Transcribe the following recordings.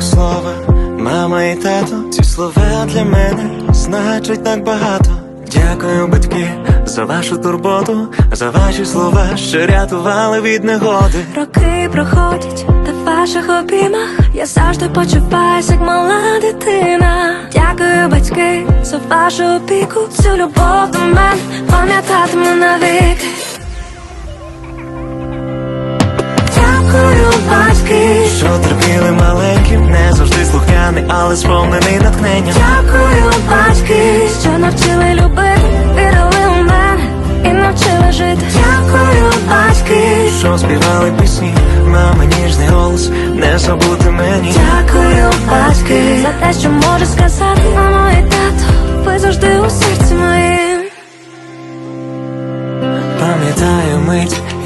слова, мама і тато, ці слова для мене значать так багато. Дякую, батьки, за вашу турботу, за ваші слова, що рятували від негоди. Роки проходять, та в ваших обіймах я завжди почуваюся, як мала дитина. Дякую, батьки, за вашу опіку, цю любов до мене пам'ятатиму навіки. Що терпіли маленьким, не завжди слухняний, але сповнений натхнення. дякую, батьки, що навчили любити, вірили у мене і навчили жити. Дякую, батьки. Що співали пісні, мама ніжний голос, не забути мені. Дякую, батьки, за те, що можу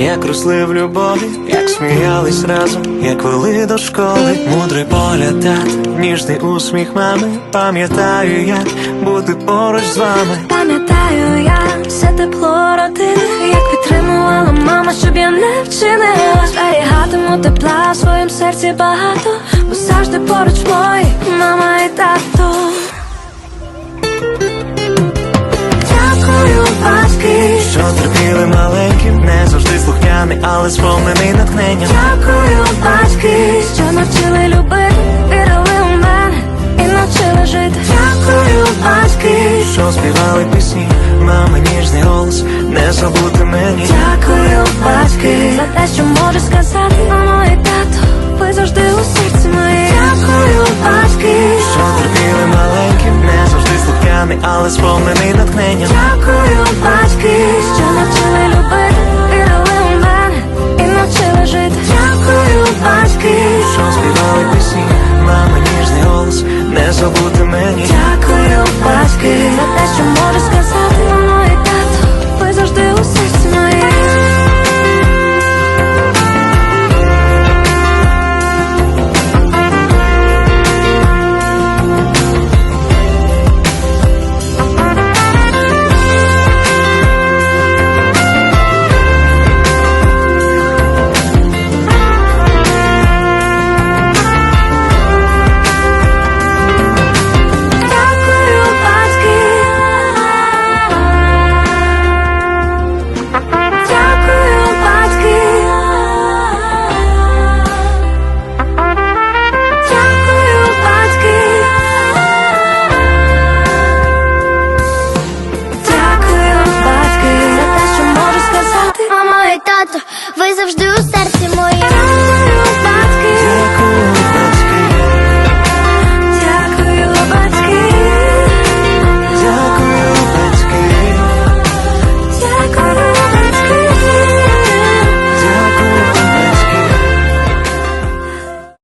як росли в любові, як сміялись разом, як вели до школи. Мудрий погляд тат, ніжний усміх мами. Пам'ятаю, як бути поруч з вами. Пам'ятаю я все тепло родини, як підтримувала мама, щоб я не вчинила. Зберігатиму тепла в своїм серці багато, бо завжди поруч мої мама і тато. Дякую, батьки. Що терпіли слухняний, але сповнений натхнення. Дякую, батьки, що навчили любити, вірили у мене і навчили жити. Дякую, батьки, Що співали пісні, мама ніжний голос, не забути мені. дякую, батьки, за те, що можу сказати, мамо і тато, ви завжди у серці моїм. Дякую, батьки, Що терпіли маленьким, не завжди слухняний, але сповнений натхнення. дякую, батьки, за те, що можу ви завжди у серці